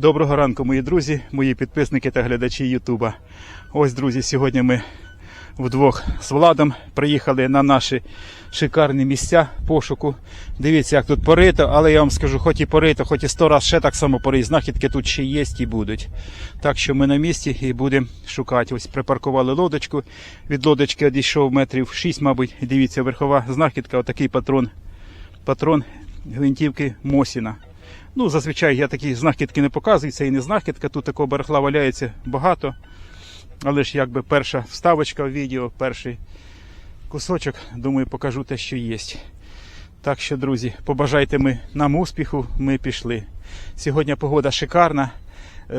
Доброго ранку, мої друзі, мої підписники та глядачі Ютуба. Ось, друзі, сьогодні ми вдвох з Владом приїхали на наші шикарні місця пошуку. Дивіться, як тут порито, але я вам скажу, хоч і порито, хоч і сто раз ще так само порить, знахідки тут ще є і будуть. Так що ми на місці і будемо шукати. Ось припаркували лодочку. Від лодочки одійшов метрів 6, мабуть. Дивіться, верхова знахідка, отакий патрон. Патрон гвинтівки Мосіна. Ну, зазвичай я такі знахідки не показую, це і не знахідка, тут такого барахла валяється багато. Але ж якби перша вставочка в відео, перший кусочок, думаю, покажу те, що є. Так що, друзі, побажайте ми нам успіху, ми пішли. Сьогодні погода шикарна.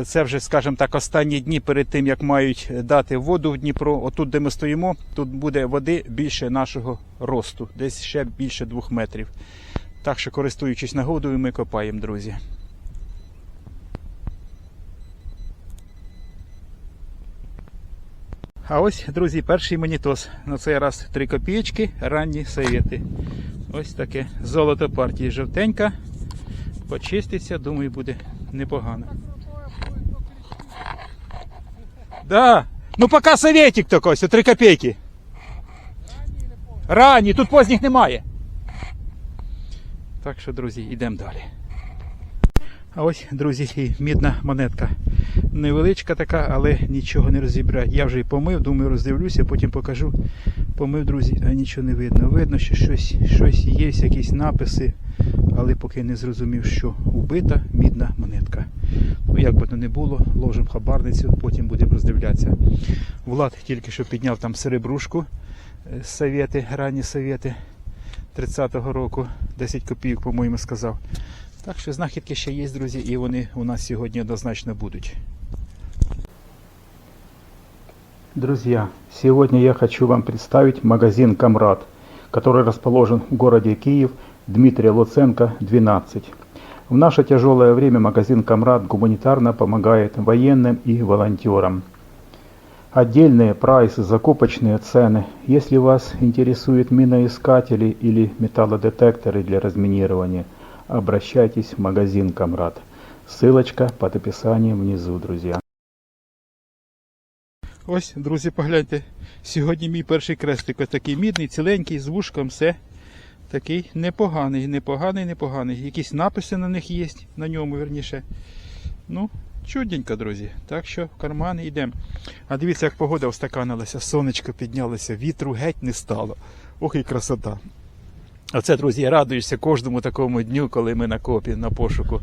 Це вже, скажімо так, останні дні перед тим, як мають дати воду в Дніпро. Отут, де ми стоїмо, тут буде води більше нашого росту, десь ще більше двох метрів. Так що, користуючись нагодою, ми копаємо, друзі. А ось, друзі, перший монітос. На цей раз 3 копійки, ранні совєти. Ось таке золото партії жовтенька. Почиститься, думаю, буде непогано. Да. Ну поки советик ось, 3 копійки. Ранні, тут поздніх немає. Так що, друзі, йдемо далі. А ось, друзі, і мідна монетка. Невеличка така, але нічого не розібрати. Я вже і помив, думаю, роздивлюся, потім покажу. Помив, друзі, а нічого не видно. Видно, що щось, щось є, якісь написи, але поки не зрозумів, що убита мідна монетка. Ну, як би то не було, ложимо хабарницю, потім будемо роздивлятися. Влад тільки що підняв там серебрушку, е, совєти, ранні совєти 30-го року, 10 копійок, по-моєму, сказав. Так що знахідки ще є, друзі, і вони у нас сьогодні однозначно будуть. Друзья, сегодня я хочу вам представить магазин «Камрад», который расположен в городе Киев, Дмитрия Луценко, 12. В наше тяжелое время магазин «Камрад» гуманитарно помогает военным и волонтерам Отдельные прайсы, закупочные цены. Если вас интересуют миноискатели или металлодетекторы для разминирования, обращайтесь в магазин «Камрад». Ссылочка под описанием внизу, друзья. Ось, друзі, погляньте. Сьогодні мій перший крестик ось такий мідний, ціленький, з вушком, все. Такий непоганий, непоганий, непоганий. Якісь написи на них є, на ньому, верніше. Ну, чудненько, друзі. Так що в карман йдемо. А дивіться, як погода устаканилася, сонечко піднялося, вітру геть не стало. Ох і красота. Оце, друзі, я радуюся кожному такому дню, коли ми на копі, на пошуку.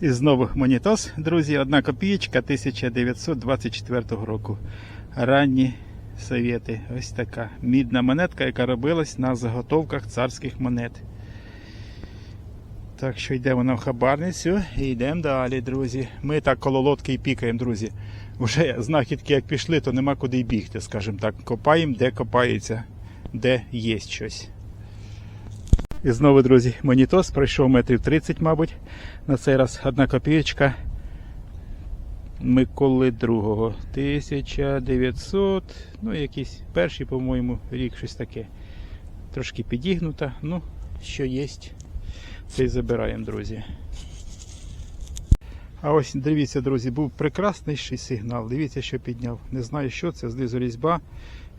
І знову монітос, друзі, одна копієчка 1924 року. Ранні совєти. Ось така мідна монетка, яка робилась на заготовках царських монет. Так що йде вона в хабарницю і йдемо далі, друзі. Ми так коло лодки і пікаємо, друзі. Вже знахідки як пішли, то нема куди й бігти, скажімо так. Копаємо, де копається, де є щось. І знову, друзі, монітос пройшов метрів 30, мабуть. На цей раз одна копієчка. Миколи другого. 1900, ну якийсь перший, по-моєму, рік щось таке. Трошки підігнута. Ну, що є, це й забираємо, друзі. А ось дивіться, друзі, був прекрасний сигнал. Дивіться, що підняв. Не знаю, що це, знизу різьба,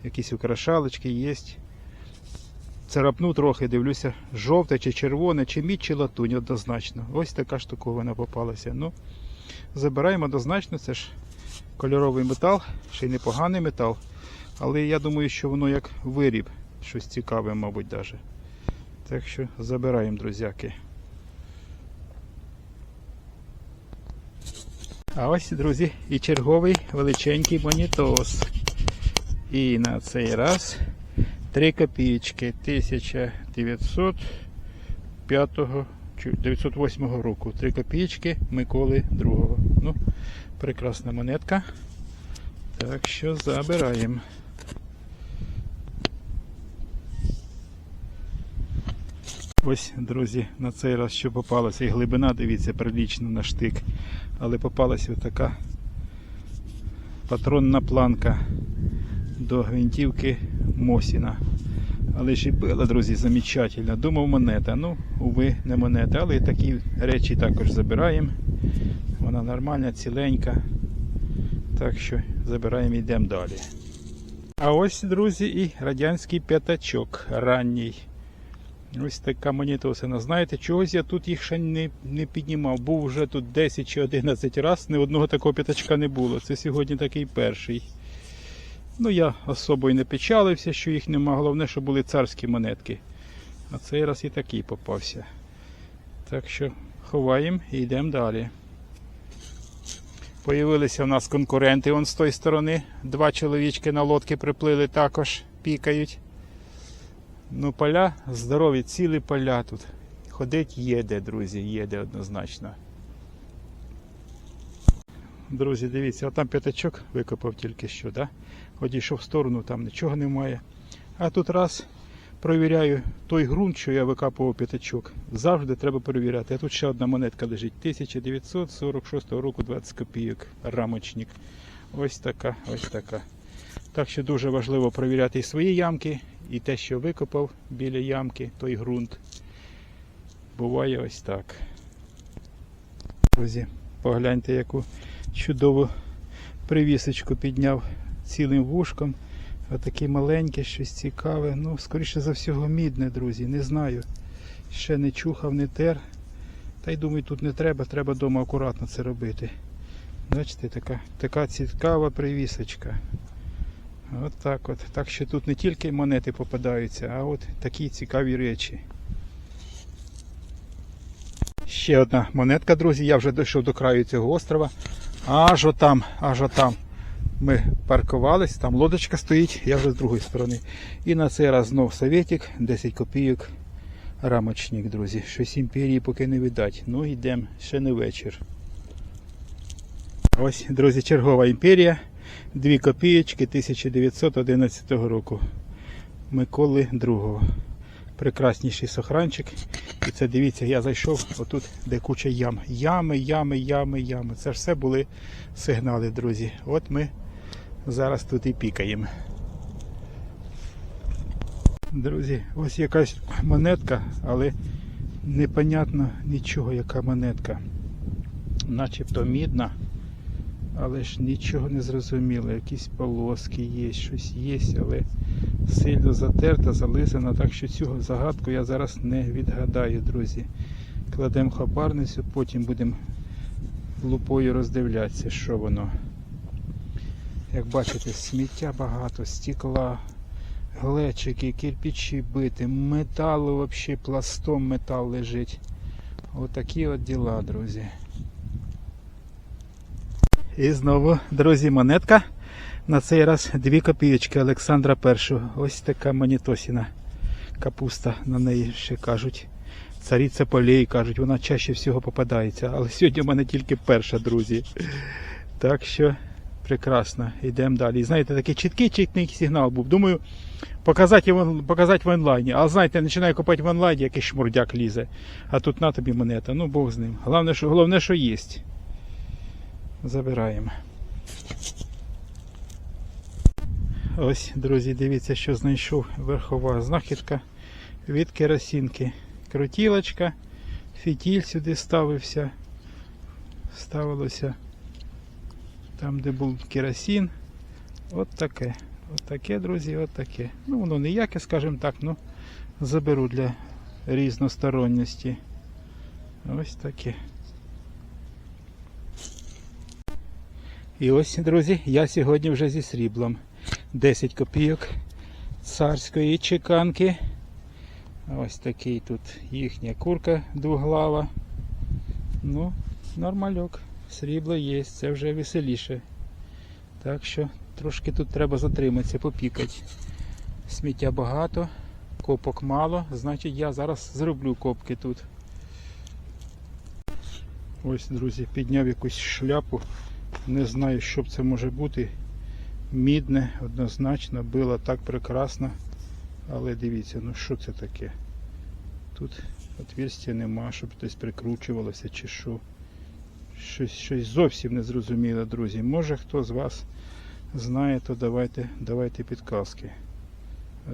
якісь украшалочки є. Царапну трохи, дивлюся, жовте чи червоне, чи мідь, чи латунь однозначно. Ось така штуковина попалася. Ну, забираємо однозначно, це ж кольоровий метал, ще й непоганий метал. Але я думаю, що воно як виріб, щось цікаве, мабуть, даже. Так що забираємо, друзяки. А ось, друзі, і черговий величенький монітос. І на цей раз 3 копійки 1905 908 року. 3 копійки Миколи II. Ну, прекрасна монетка. Так що забираємо. Ось, друзі, на цей раз що попалося. І глибина, дивіться, прилічна на штик. Але попалася така патронна планка до гвинтівки Мосіна. Але ж і била, друзі, замечательно. Думав монета. Ну, уви, не монета, але такі речі також забираємо. Вона нормальна, ціленька. Так що забираємо і йдемо далі. А ось, друзі, і радянський п'ятачок ранній. Ось така монітосина. Знаєте, чогось я тут їх ще не, не піднімав. Був вже тут 10 чи 11 разів, ні одного такого п'ятачка не було. Це сьогодні такий перший. Ну, я особо і не печалився, що їх нема. Головне, що були царські монетки. А цей раз і такий попався. Так що ховаємо і йдемо далі. Появилися в нас конкуренти он з тої сторони. Два чоловічки на лодки приплили також, пікають. Ну, поля здорові, цілі поля тут. Ходить їде, друзі, їде однозначно. Друзі, дивіться, а там п'ятачок викопав тільки що, да? Одійшов в сторону, там нічого немає. А тут раз провіряю той ґрунт, що я викапував п'ятачок. Завжди треба перевіряти. А тут ще одна монетка лежить. 1946 року 20 копійок. Рамочник. Ось така, ось така. Так що дуже важливо перевіряти і свої ямки, і те, що викопав біля ямки, той ґрунт. Буває ось так. Друзі, погляньте, яку чудову привісочку підняв цілим вушком. Отаке маленьке, щось цікаве. Ну, скоріше за всього, мідне, друзі. Не знаю. Ще не чухав, не тер. Та й думаю, тут не треба, треба вдома акуратно це робити. Бачите, така, така цікава привісочка. От так от. Так що тут не тільки монети попадаються, а от такі цікаві речі. Ще одна монетка, друзі. Я вже дійшов до краю цього острова. Аж отам, аж отам. Ми паркувались, там лодочка стоїть, я вже з другої сторони. І на цей раз знов советик, 10 копійок. Рамочник, друзі. Щось імперії поки не видать. Ну йдемо, ще не вечір. Ось, друзі, чергова імперія. 2 копієчки 1911 року. Миколи II. Прекрасніший сохранчик. І це дивіться, я зайшов отут, де куча ям. Ями, ями, ями, ями. Це ж все були сигнали, друзі. От ми зараз тут і пікаємо. Друзі, ось якась монетка, але непонятно нічого, яка монетка. Начебто мідна, але ж нічого не зрозуміло. Якісь полоски є, щось є, але сильно затерта, зализана, так що цю загадку я зараз не відгадаю, друзі. Кладемо хабарницю, потім будемо лупою роздивлятися, що воно. Як бачите, сміття багато, стекла, глечики, кирпичі биті, металу взагалі пластом метал лежить. Отакі от діла, друзі. І знову, друзі, монетка. На цей раз 2 копійочки Олександра І. Ось така монітосіна капуста на неї ще кажуть. Цариця полей, кажуть, вона чаще всього попадається. Але сьогодні в мене тільки перша, друзі. Так що прекрасно. Йдемо далі. І знаєте, такий чіткий чіткий сигнал був. Думаю, показати, в- показати в онлайні. А знаєте, починаю копати в онлайні, якийсь шмурдяк лізе. А тут на тобі монета. Ну Бог з ним. Головне, що, головне, що є. Забираємо. Ось, друзі, дивіться, що знайшов верхова знахідка від керосинки. Крутілочка, фітіль сюди ставився. Ставилося там, де був керосин. От таке. От таке, друзі, от таке. Ну, воно ніяке, скажімо так, ну заберу для різносторонності. Ось таке. І ось, друзі, я сьогодні вже зі сріблом. 10 копійок царської чеканки. Ось такий тут їхня курка двуглава. Ну, нормальок. Срібло є, це вже веселіше. Так що трошки тут треба затриматися, попікати. Сміття багато, копок мало, значить я зараз зроблю копки тут. Ось, друзі, підняв якусь шляпу. Не знаю, що б це може бути. Мідне, однозначно, було так прекрасно. Але дивіться, ну що це таке? Тут отверстя нема, щоб хтось прикручувалося чи що. Щось, щось зовсім не зрозуміло, друзі. Може хто з вас знає, то давайте, давайте підказки.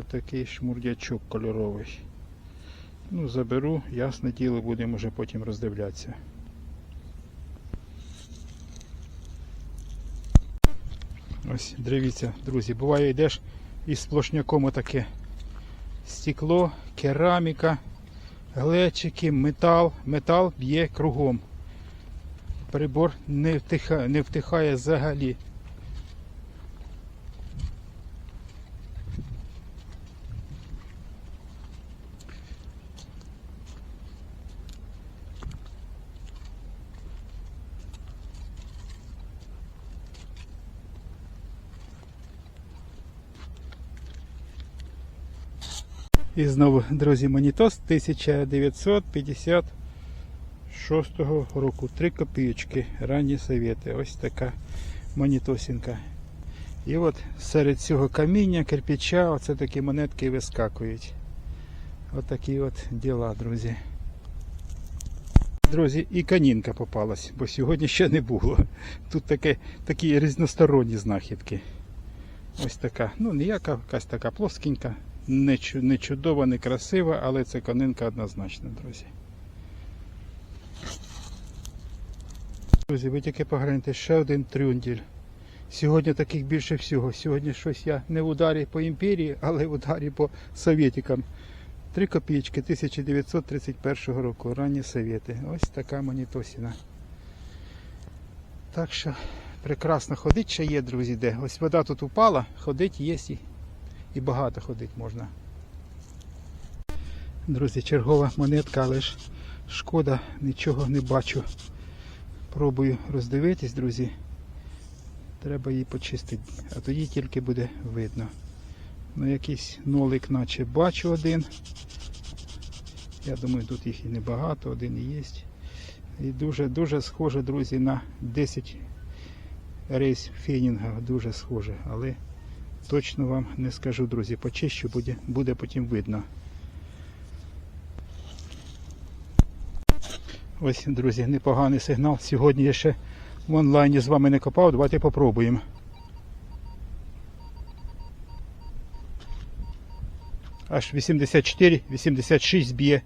Отакий шмурдячок кольоровий. Ну, заберу, ясне діло, будемо вже потім роздивлятися. Ось, дивіться, друзі, буває йдеш із сплошняком отаке стекло, кераміка, глечики, метал. Метал б'є кругом. Прибор не втихає, не втихає взагалі. І знову, друзі, монітос 1956 року. 3 копійочки. Ранні совєти. Ось така монітосінка. І от серед цього каміння, кирпича, оце такі монетки вискакують. От такі от діла, друзі. Друзі, і канінка попалась, бо сьогодні ще не було. Тут таке, такі різносторонні знахідки. Ось така. Ну, ніяка якась така плоскенька, не, чудова, не красива, але це конинка однозначно, друзі. Друзі, ви тільки погляньте, ще один трюнділь. Сьогодні таких більше всього. Сьогодні щось я не в ударі по імперії, але в ударі по совєтикам. 3 копійки 1931 року. Ранні совєти. Ось така монітосіна. Так що прекрасно ходить ще є, друзі, де. Ось вода тут упала, ходить є і, і багато ходить можна. Друзі, чергова монетка, але ж шкода, нічого не бачу. Пробую роздивитись, друзі. Треба її почистити, а тоді тільки буде видно. Ну, якийсь нолик наче бачу один. Я думаю, тут їх і небагато, один і є. І дуже, дуже схоже, друзі, на 10 рейс фенінга. Дуже схоже, але точно вам не скажу, друзі. Почищу, буде, буде потім видно. Ось, друзі, непоганий сигнал. Сьогодні я ще в онлайні з вами не копав. Давайте попробуємо. Аж 84-86 б'є.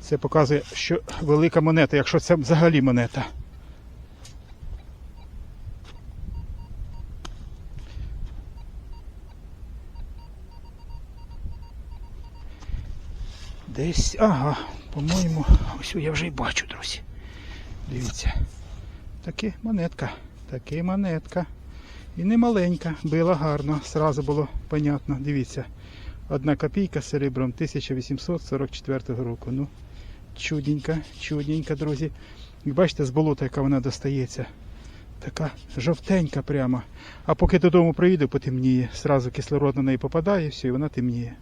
Це показує, що велика монета, якщо це взагалі монета. Десь, ага, по-моєму, ось я вже й бачу, друзі. Дивіться. Таки монетка, таки монетка. І не маленька, била гарно, сразу було понятно. Дивіться. Одна копійка з серебром 1844 року. Ну, чудненька, чудненька, друзі. І бачите, з болота, яка вона достається. Така жовтенька прямо. А поки додому приїду, потемніє. Сразу кислород на неї попадає, все, і вона темніє.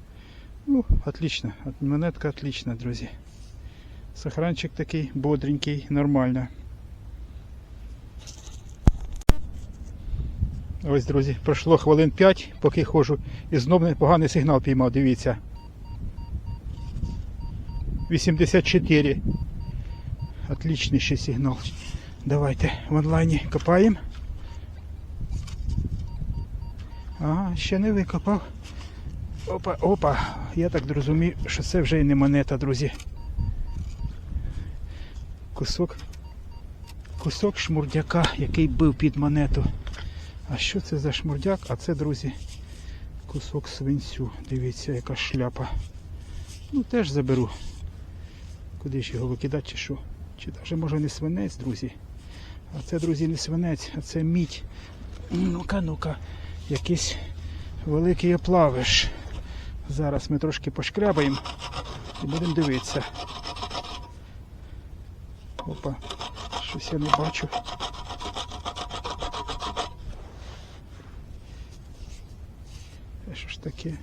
Ну, отлично. Монетка отлична, друзі. Сохранчик такий бодренький, нормально. Ось, друзі, пройшло хвилин 5, поки ходжу, і знов непоганий сигнал піймав, дивіться. 84. Отличний ще сигнал. Давайте в онлайні копаємо. Ага, ще не викопав. Опа, опа. Я так зрозумів, що це вже і не монета, друзі. Кусок. Кусок шмурдяка, який бив під монету. А що це за шмурдяк? А це, друзі, кусок свинцю. Дивіться, яка шляпа. Ну теж заберу. Куди ж його викидати чи що? Чи навіть може не свинець, друзі. А це, друзі, не свинець, а це мідь. Ну-ка, ну-ка, якийсь великий оплавиш. Зараз ми трошки пошкрябаємо і будемо дивитися. Опа, щось я не бачу. Що ж таке?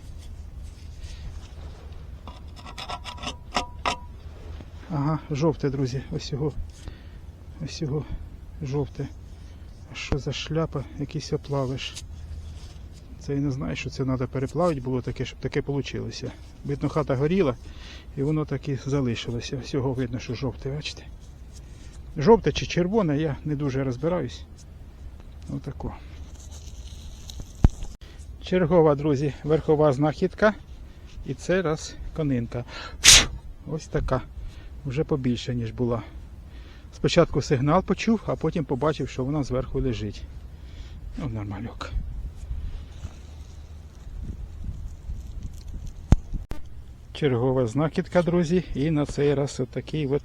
Ага, жовте, друзі. Ось його. Ось його жовте. А що за шляпа? Якийсь оплавиш. Це я не знаю, що це треба переплавити було таке, щоб таке вийшло. Видно, хата горіла і воно так і залишилося. Всього видно, що жовте, бачите? Жовте чи червоне, я не дуже розбираюсь. Отако. Чергова, друзі, верхова знахідка. І це раз конинка. Ось така. Вже побільше, ніж була. Спочатку сигнал почув, а потім побачив, що вона зверху лежить. Ну, нормальок. Чергова знахідка, друзі, і на цей раз отакий от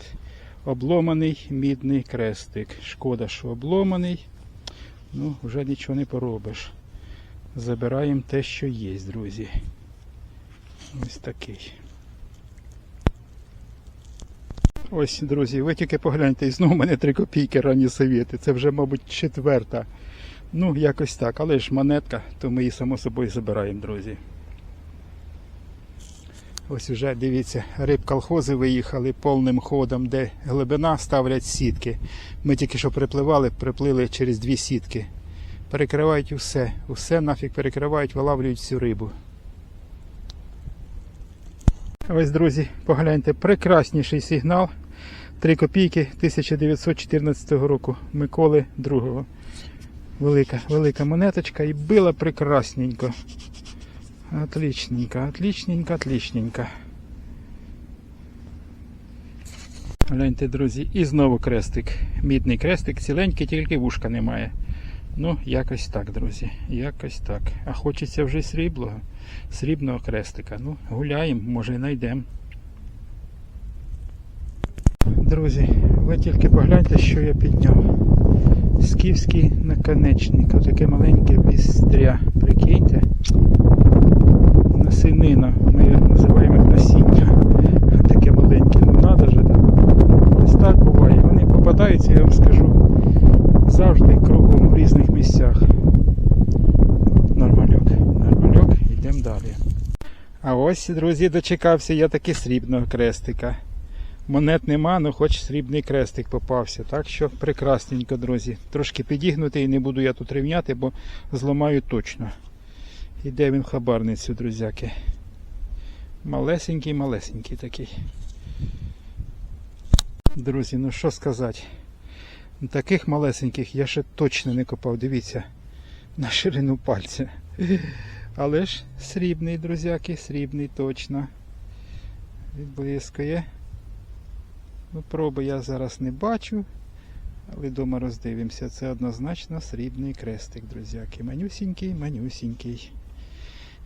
обломаний мідний крестик. Шкода, що обломаний. Ну, вже нічого не поробиш. Забираємо те, що є, друзі. Ось такий. Ось, друзі, ви тільки погляньте, і знову в мене 3 копійки ранні совєти. Це вже, мабуть, четверта. Ну, якось так. Але ж монетка, то ми її само собою забираємо, друзі. Ось уже дивіться, рибколхози виїхали повним ходом, де глибина ставлять сітки. Ми тільки що припливали, приплили через дві сітки. Перекривають усе, усе нафіг перекривають, вилавлюють всю рибу. Ось, друзі, погляньте, прекрасніший сигнал. 3 копійки 1914 року Миколи II. Велика, велика монеточка і била прекрасненько. Отличненько, отличненько, отличненько. Гляньте, друзі, і знову крестик. Мідний крестик, ціленький, тільки вушка немає. Ну, якось так, друзі. Якось так. А хочеться вже сріблого, срібного крестика. Ну, гуляємо, може знайдемо. Друзі, ви тільки погляньте, що я підняв. Скіфський наконечник. Отаке маленьке вістря. Прикиньте. Насинина. Ми його називаємо як насіння. Таке маленьке. Ну надо же так. Ось так буває. Вони попадаються, я вам скажу, завжди кругом в різних місцях. Нормальок. Нормальок, йдемо далі. А ось, друзі, дочекався я таки срібного крестика. Монет нема, але хоч срібний крестик попався. Так що прекрасненько, друзі. Трошки підігнутий, не буду я тут рівняти, бо зламаю точно. Іде він хабарницю, друзяки. Малесенький, малесенький такий. Друзі, ну що сказати. Таких малесеньких я ще точно не копав. Дивіться, на ширину пальця. Але ж срібний, друзяки, срібний точно. Відблискує. Ну, проби я зараз не бачу, але вдома роздивимося. Це однозначно срібний крестик, друзяки. Манюсінький, манюсінький.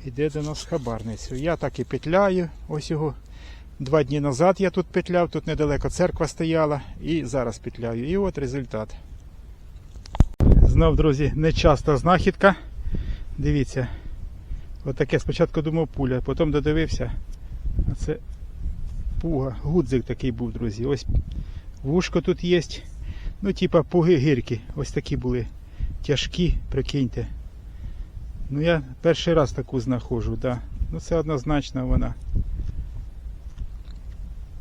Іде до нас хабарницю. Я так і петляю. Ось його два дні назад я тут петляв, тут недалеко церква стояла і зараз петляю. І от результат. Знов, друзі, нечаста знахідка. Дивіться. Отаке спочатку думав пуля, потім додивився. А це пуга. Гудзик такий був, друзі. Ось вушко тут є. Ну, типа пуги гірки. Ось такі були тяжкі, прикиньте. Ну я перший раз таку знаходжу, да. Ну це однозначно вона.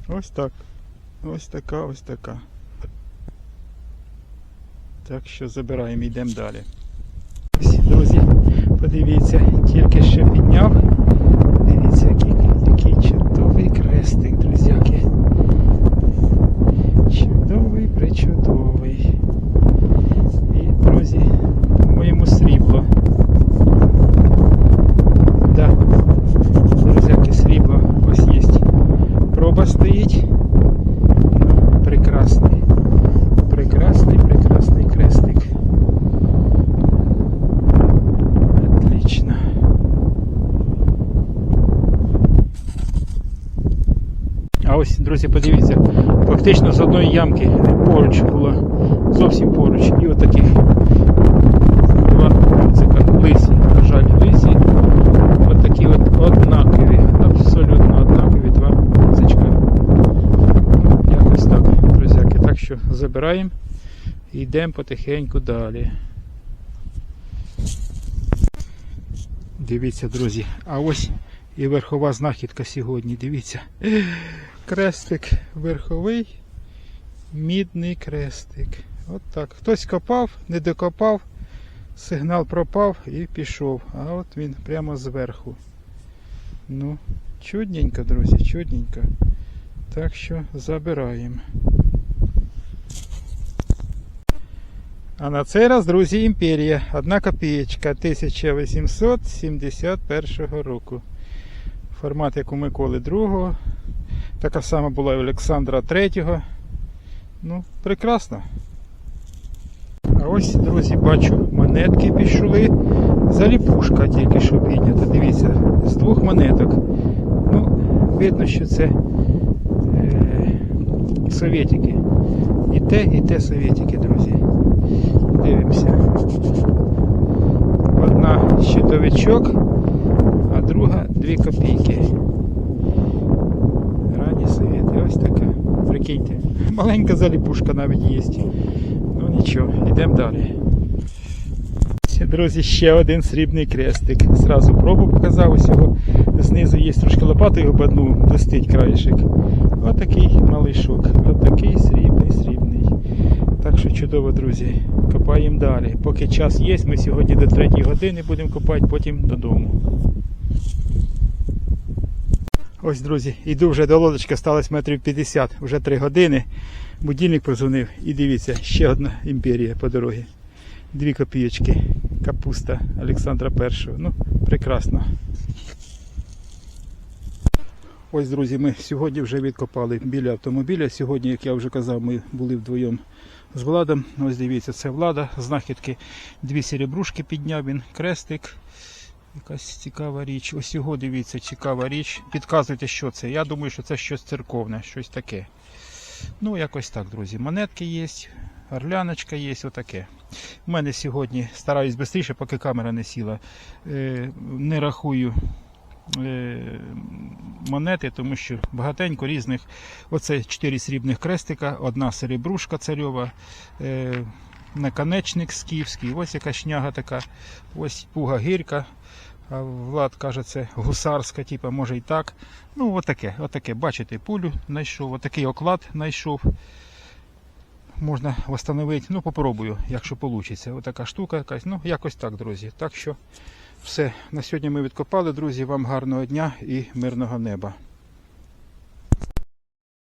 Ось так. Ось така, ось така. Так що забираємо, йдемо далі. Подивіться, тільки ще підняв. Дивіться, який, який чудовий крестик, друзяки. Чудовий, причудовий. І, друзі, по-моєму, срібло. Да. Друзяки, срібло. Ось є. Проба стоїть. Ну, прекрасний. Прекрасний, прекрасний крестик. Отлично. А ось, друзі, подивіться, фактично з одної ямки поруч було, зовсім поруч. І отаких два гудзика лисі, на жаль, лисі. Отакі от однакові, абсолютно однакові два гудзичка. Якось так, друзяки. Так що забираємо і йдемо потихеньку далі. Дивіться, друзі, а ось і верхова знахідка сьогодні. Дивіться. Крестик верховий, мідний крестик. От так. Хтось копав, не докопав, сигнал пропав і пішов. А от він прямо зверху. Ну, чудненько, друзі, чудненько. Так що забираємо. А на цей раз, друзі, імперія. Одна копієчка 1871 року. Формат, як у Миколи II. Така сама була і Олександра III. Ну, прекрасно. А ось, друзі, бачу, монетки пішли. Заліпушка тільки що піднята. Дивіться, з двох монеток. Ну, видно, що це е, совєтики. І те, і те совєтики, друзі. Дивимося. Одна щитовичок, а друга 2 копійки. Ранні совєти. Ось така. Прикиньте. Маленька заліпушка навіть є. Ну нічого, йдемо далі. Друзі, ще один срібний крестик. Зразу пробу показав ось його. Знизу є трошки лопати, його по дну блистить краєшик. Отакий малий шок. Отакий срібний, срібний. Так що чудово, друзі. Копаємо далі. Поки час є, ми сьогодні до 3 години будемо копати, потім додому. Ось, друзі, іду вже до лодочки, сталося метрів 50, вже 3 години. Будильник прозвонив і дивіться, ще одна імперія по дорозі. Дві копійочки. Капуста Олександра І. Ну, прекрасно. Ось, друзі, ми сьогодні вже відкопали біля автомобіля. Сьогодні, як я вже казав, ми були вдвоєм з Владом. Ось дивіться, це Влада. Знахідки дві серебрушки підняв він, крестик. Якась цікава річ. Ось його дивіться, цікава річ. Підказуйте, що це. Я думаю, що це щось церковне, щось таке. Ну, якось так, друзі. Монетки є, орляночка є, отаке. У мене сьогодні стараюсь швидше, поки камера не сіла. Е, не рахую е, монети, тому що багатенько різних. Оце 4 срібних крестика, одна серебрушка царьова, е, наконечник скіфський, ось яка шняга така, ось пуга гірка. Влад каже, це гусарська, типа, може і так. Ну, отаке, отаке. Бачите, пулю знайшов, отакий оклад знайшов. Можна встановити. Ну, попробую, якщо вийде. Отака штука якась. Ну, якось так, друзі. Так що все. На сьогодні ми відкопали, друзі. Вам гарного дня і мирного неба.